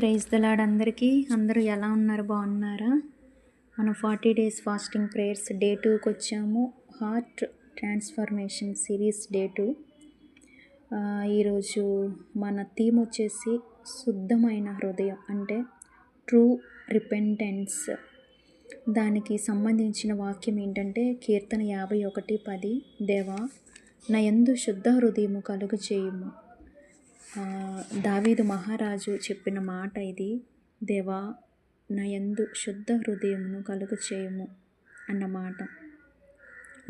Praise the Lord అందరికీ. అందరూ ఎలా ఉన్నారు? బాగున్నారా? మనం forty days fasting prayers day టూకి వచ్చాము. Heart transformation series day two. ఈరోజు మన థీమ్ వచ్చేసి శుద్ధమైన హృదయం అంటే ట్రూ రిపెంటెన్స్. దానికి సంబంధించిన వాక్యం ఏంటంటే కీర్తన యాభై ఒకటి పది దేవా నా శుద్ధ హృదయము కలుగు చేయము దావీదు మహారాజు చెప్పిన మాట ఇది దేవా నా యందు శుద్ధ హృదయమును కలుగు చేయము అన్నమాట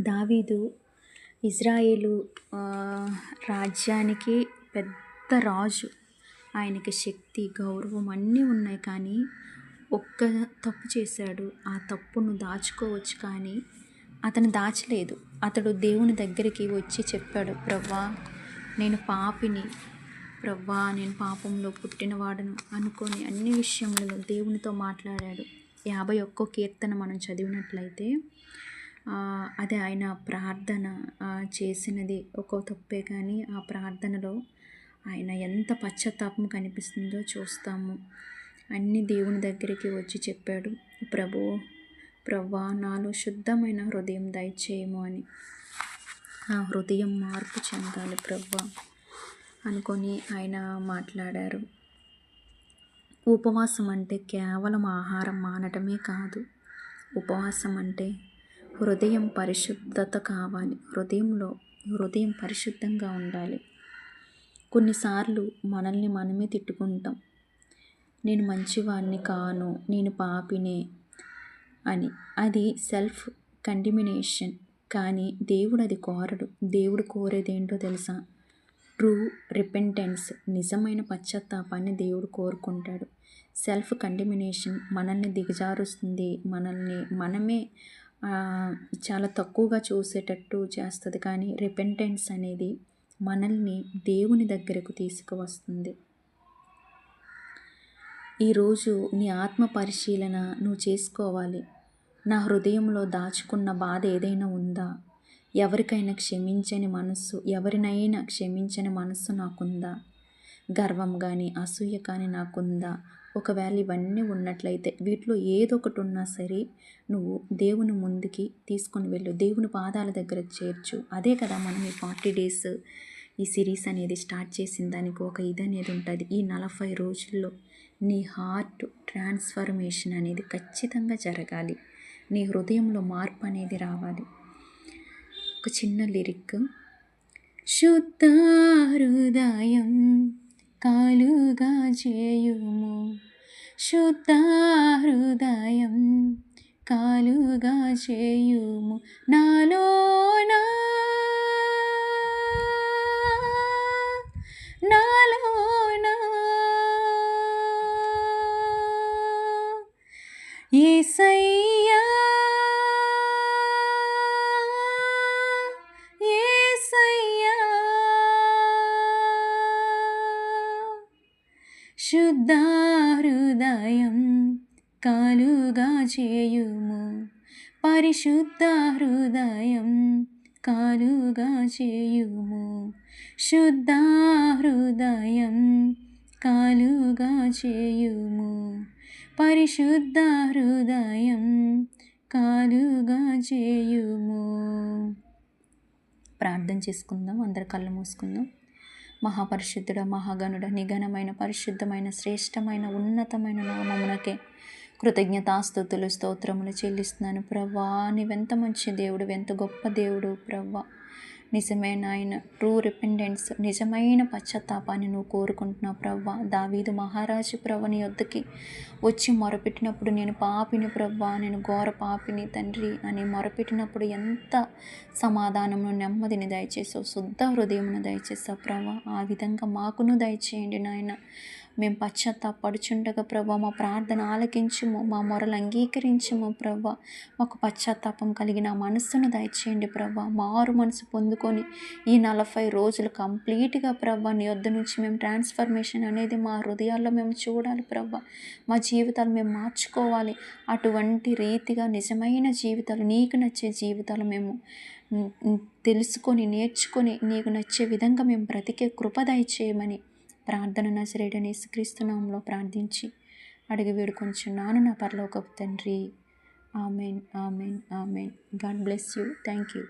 దావీదు ఇజ్రాయేలు రాజ్యానికి పెద్ద రాజు. ఆయనకి శక్తి గౌరవం అన్నీ ఉన్నాయి కానీ ఒక్క తప్పు చేశాడు. ఆ తప్పును దాచుకోవచ్చు కానీ అతను దాచలేదు. అతడు దేవుని దగ్గరికి వచ్చి చెప్పాడు ప్రవ్వా నేను పాపిని ప్రవ్వా నేను పాపంలో పుట్టినవాడను అనుకొని అన్ని విషయములలో దేవునితో మాట్లాడాడు. యాభై ఒక్కో కీర్తన మనం చదివినట్లయితే అది ఆయన ప్రార్థన చేసినది ఒక్కో తప్పే కానీ ఆ ప్రార్థనలో ఆయన ఎంత పశ్చాత్తాపం కనిపిస్తుందో చూస్తాము. అన్ని దేవుని దగ్గరికి వచ్చి చెప్పాడు ప్రభు ప్రవ్వా నాలో శుద్ధమైన హృదయం దయచేయము అని. ఆ హృదయం మార్పు చెందాలి ప్రవ్వా. అనుకొని ఆయన మాట్లాడారు. ఉపవాసం అంటే కేవలం ఆహారం మానటమే కాదు. ఉపవాసం అంటే హృదయం పరిశుద్ధత కావాలి. హృదయంలో హృదయం పరిశుద్ధంగా ఉండాలి. కొన్నిసార్లు మనల్ని మనమే తిట్టుకుంటాం. నేను మంచివాడిని కాను నేను పాపినే అని. అది సెల్ఫ్ కండిమినేషన్. కానీ దేవుడు అది కోరడు. దేవుడు కోరేదేంటో తెలుసా? ట్రూ రిపెంటెన్స్ నిజమైన పశ్చాత్తాపాన్ని దేవుడు కోరుకుంటాడు. సెల్ఫ్ కండిమినేషన్ మనల్ని దిగజారుస్తుంది. మనల్ని మనమే చాలా తక్కువగా చూసేటట్టు చేస్తుంది. కానీ రిపెంటెన్స్ అనేది మనల్ని దేవుని దగ్గరకు తీసుకువస్తుంది. ఈరోజు నీ ఆత్మ పరిశీలన నువ్వు చేసుకోవాలి. నా హృదయంలో దాచుకున్న బాధ ఏదైనా ఉందా? ఎవరికైనా క్షమించని మనస్సు ఎవరినైనా క్షమించని మనస్సు నాకుందా? గర్వం కానీ అసూయ కానీ నాకుందా? ఒకవేళ ఇవన్నీ ఉన్నట్లయితే వీటిలో ఏదో ఒకటి ఉన్నా సరే నువ్వు దేవుని ముందుకి తీసుకొని వెళ్ళు. దేవుని పాదాల దగ్గర చేర్చు. అదే కదా మనం ఈ ఫార్టీ డేస్ ఈ సిరీస్ అనేది స్టార్ట్ చేసిన దానికి ఒక ఇది అనేది ఉంటుంది. ఈ నలభై రోజుల్లో నీ హార్ట్ ట్రాన్స్ఫర్మేషన్ అనేది ఖచ్చితంగా జరగాలి. నీ హృదయంలో మార్పు అనేది రావాలి. ఒక చిన్న లిరిక్. శుద్ధ హృదయం కాలుగా చేయుము. శుద్ధ హృదయం కాలుగా చేయుము. నాలో నా శుద్ధ హృదయం కాలుగా చేయుము. పరిశుద్ధ హృదయం కాలుగా చేయుము. శుద్ధ హృదయం కాలుగా చేయుము. పరిశుద్ధ హృదయం కాలుగా చేయుము. ప్రార్థన చేసుకుందాం అందరు కళ్ళు మూసుకుందాం. మహాపరిశుద్ధుడ మహాగణుడ నిఘనమైన పరిశుద్ధమైన శ్రేష్టమైన ఉన్నతమైన నామమునకే కృతజ్ఞతాస్థుతులు స్తోత్రములు చెల్లిస్తున్నాను. ప్రవ్వా నీవెంత మంచి దేవుడు ఎంత గొప్ప దేవుడు ప్రవ్వా. నిజమే నాయన ట్రూ రిపెండెన్స్ నిజమైన పశ్చాత్తాపాన్ని నువ్వు కోరుకుంటున్నావు ప్రవ్వ. దావీదు మహారాజు ప్రవ్వ నీ వద్దకి వచ్చి మొరపెట్టినప్పుడు నేను పాపిని ప్రవ్వ నేను ఘోర పాపిని తండ్రి. అని మొరపెట్టినప్పుడు ఎంత సమాధానమును నెమ్మదిని దయచేసావు శుద్ధ హృదయమును దయచేసావు ప్రవ్వ. ఆ విధంగా మాకును దయచేయండి నాయన. మేము పశ్చాత్తాపడుచుండగా ప్రభా మా ప్రార్థన ఆలకించుము మా మొరలు అంగీకరించుము ప్రభా. మాకు పశ్చాత్తాపం కలిగిన మనస్సును దయచేయండి ప్రభా. మారు మనసు పొందుకొని ఈ నలభై రోజులు కంప్లీట్గా ప్రభా నీ వద్ద నుంచి మేము ట్రాన్స్ఫర్మేషన్ అనేది మా హృదయాల్లో మేము చూడాలి ప్రభా. మా జీవితాలు మేము మార్చుకోవాలి. అటువంటి రీతిగా నిజమైన జీవితాలు నీకు నచ్చే జీవితాలు మేము తెలుసుకొని నేర్చుకొని నీకు నచ్చే విధంగా మేము బ్రతికే కృప దయచేయమని ప్రార్థన నజరేడని యేసుక్రీస్తునామంలో ప్రార్థించి అడిగి వేడుకొంచున్నాను నా పరలోకపు తండ్రి. Amen amen amen. God bless you. Thank you